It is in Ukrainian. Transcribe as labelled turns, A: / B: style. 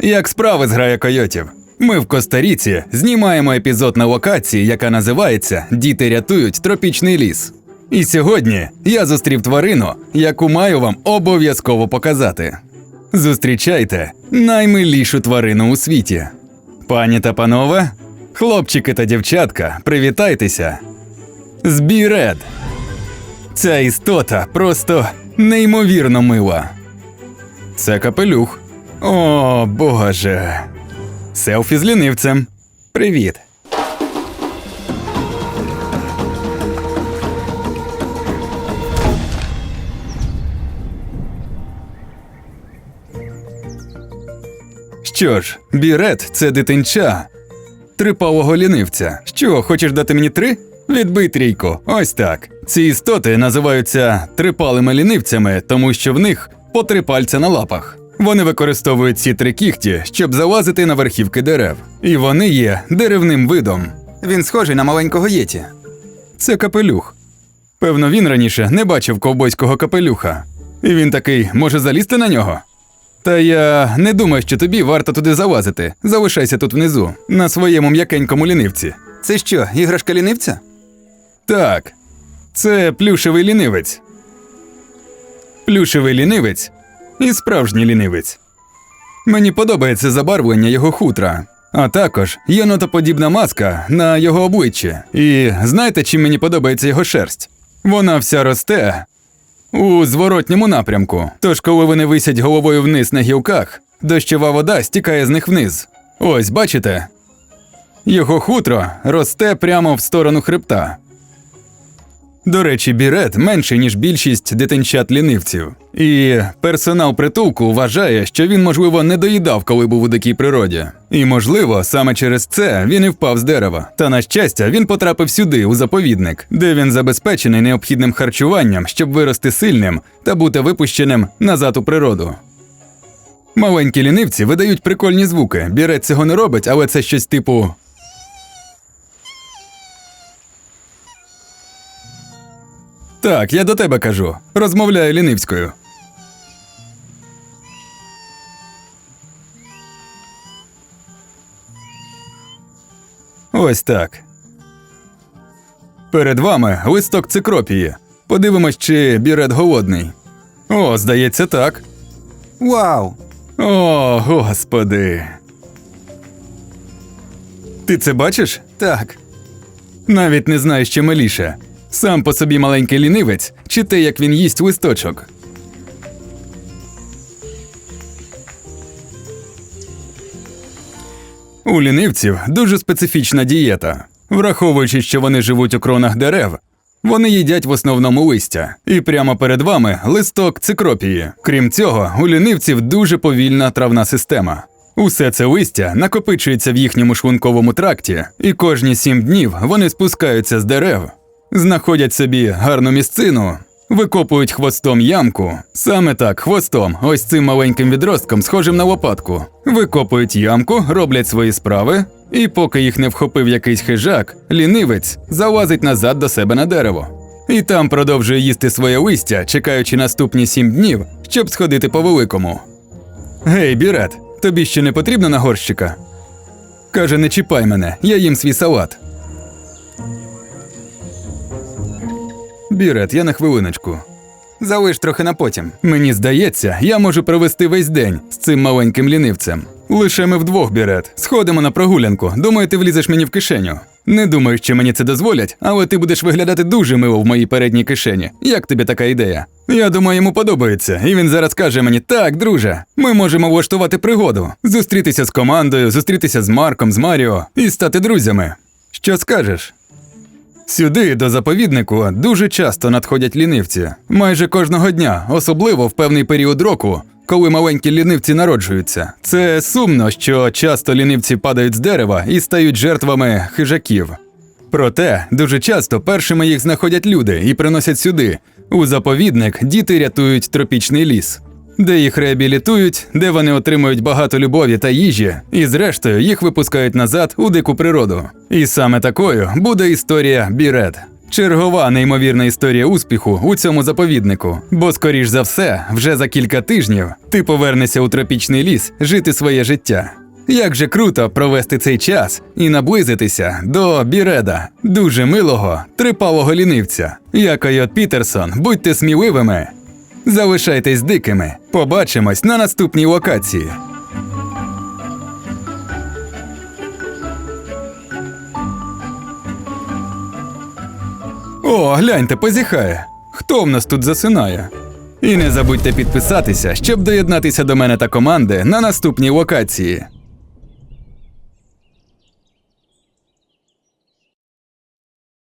A: Як справи з грає койотів? Ми в Коста-Ріці знімаємо епізод на локації, яка називається Діти рятують тропічний ліс. І сьогодні я зустрів тварину, яку маю вам обов'язково показати. Зустрічайте наймилішу тварину у світі. Пані та панове, хлопчики та дівчатка, привітайтеся. Збіред. Ця істота просто неймовірно мила. Це капелюх. О, боже. Селфі з лінивцем. Привіт. Що ж, бірет це дитинча. Трипалого лінивця. Що, хочеш дати мені три? Відбий трійку. Ось так. Ці істоти називаються трипалими лінивцями, тому що в них по три пальця на лапах. Вони використовують ці три кіхті, щоб залазити на верхівки дерев. І вони є деревним видом. Він схожий на маленького єті. Це капелюх. Певно, він раніше не бачив ковбойського капелюха. І він такий може залізти на нього. Та я не думаю, що тобі варто туди залазити. Залишайся тут внизу, на своєму м'якенькому лінивці. Це що, іграшка лінивця? Так. Це плюшевий лінивець. Плюшевий лінивець і справжній лінивець. Мені подобається забарвлення його хутра, а також єнотоподібна маска на його обличчі. І знаєте, чим мені подобається його шерсть? Вона вся росте у зворотньому напрямку. Тож, коли вони висять головою вниз на гілках, дощова вода стікає з них вниз. Ось, бачите? Його хутро росте прямо в сторону хребта. До речі, бірет менший, ніж більшість дитинчат лінивців. І персонал притулку вважає, що він, можливо, не доїдав, коли був у дикій природі. І, можливо, саме через це він і впав з дерева. Та на щастя, він потрапив сюди, у заповідник, де він забезпечений необхідним харчуванням, щоб вирости сильним та бути випущеним назад у природу. Маленькі лінивці видають прикольні звуки. Бірет цього не робить, але це щось типу. Так, я до тебе кажу. Розмовляю лінивською. Ось так. Перед вами листок цикропії. Подивимось, чи бірет голодний. О, здається, так.
B: Вау!
A: О, господи. Ти це бачиш?
B: Так.
A: Навіть не знаю, що миліше. Сам по собі маленький лінивець, чи те, як він їсть листочок. У лінивців дуже специфічна дієта. Враховуючи, що вони живуть у кронах дерев, вони їдять в основному листя. І прямо перед вами листок цикропії. Крім цього, у лінивців дуже повільна травна система. Усе це листя накопичується в їхньому шлунковому тракті, і кожні сім днів вони спускаються з дерев, знаходять собі гарну місцину, викопують хвостом ямку. Саме так, хвостом, ось цим маленьким відростком, схожим на лопатку. Викопують ямку, роблять свої справи, і поки їх не вхопив якийсь хижак, лінивець залазить назад до себе на дерево. І там продовжує їсти своє листя, чекаючи наступні сім днів, щоб сходити по великому. Гей, Бірет, тобі ще не потрібно на горщика? Каже, не чіпай мене, я їм свій салат. Бірет, я на хвилиночку. Залиш трохи на потім. Мені здається, я можу провести весь день з цим маленьким лінивцем. Лише ми вдвох, Бірет. Сходимо на прогулянку. Думаю, ти влізеш мені в кишеню. Не думаю, що мені це дозволять, але ти будеш виглядати дуже мило в моїй передній кишені. Як тобі така ідея? Я думаю, йому подобається, і він зараз каже мені: так, друже, ми можемо влаштувати пригоду, зустрітися з командою, зустрітися з Марком, з Маріо і стати друзями. Що скажеш? Сюди, до заповіднику, дуже часто надходять лінивці. Майже кожного дня, особливо в певний період року, коли маленькі лінивці народжуються. Це сумно, що часто лінивці падають з дерева і стають жертвами хижаків. Проте дуже часто першими їх знаходять люди і приносять сюди. У заповідник діти рятують тропічний ліс, де їх реабілітують, де вони отримують багато любові та їжі, і зрештою їх випускають назад у дику природу. І саме такою буде історія Бірет. Чергова неймовірна історія успіху у цьому заповіднику. Бо, скоріш за все, вже за кілька тижнів ти повернешся у тропічний ліс жити своє життя. Як же круто провести цей час і наблизитися до Біреда, дуже милого, трипалого лінивця. Я Койот Пітерсон, будьте сміливими. Залишайтесь дикими. Побачимось на наступній локації. О, гляньте, позіхає. Хто в нас тут засинає? І не забудьте підписатися, щоб доєднатися до мене та команди на наступній локації.